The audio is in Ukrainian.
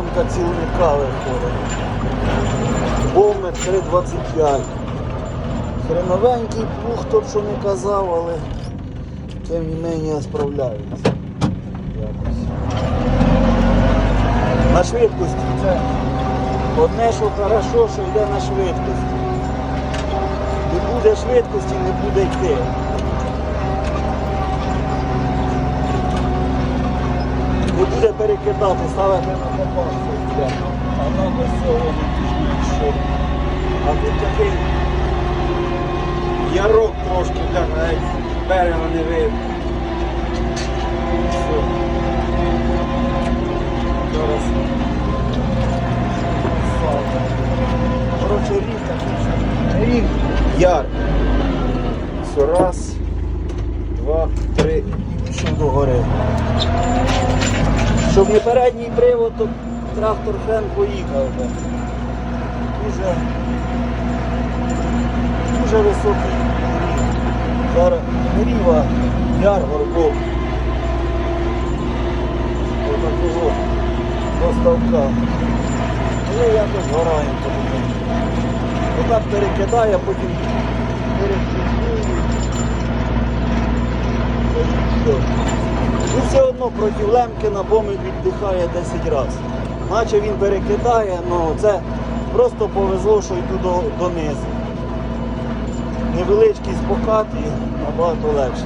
Воронка цілника виходить. Бомер 3,25. Хреновенький плуг, хто б що не казав, але тим не менше справляється. На швидкості одне, що хорошо, що йде на швидкості. Не буде швидкості, не буде йти. Буде перекидати, ставити на попаску. А ну без цього що. А тут такий Ярок трошки, так, навіть берега не видно. Все. Зараз. Коротше, рік такий. Рік. Яр. Все, раз, два, три пішов до гори. Щоб не передній привод, то трактор фен поїхав. Дуже, дуже високий. Зараз гріва, яр горбок. Отакого доставка. Але якось гораємо потім. Отак перекидає, потім перекидує. Ну все одно проти Лемкіна бомик віддихає 10 разів. Наче він перекидає, але це просто повезло, що йду до, донизу. Невеличкий спокат і набагато легше.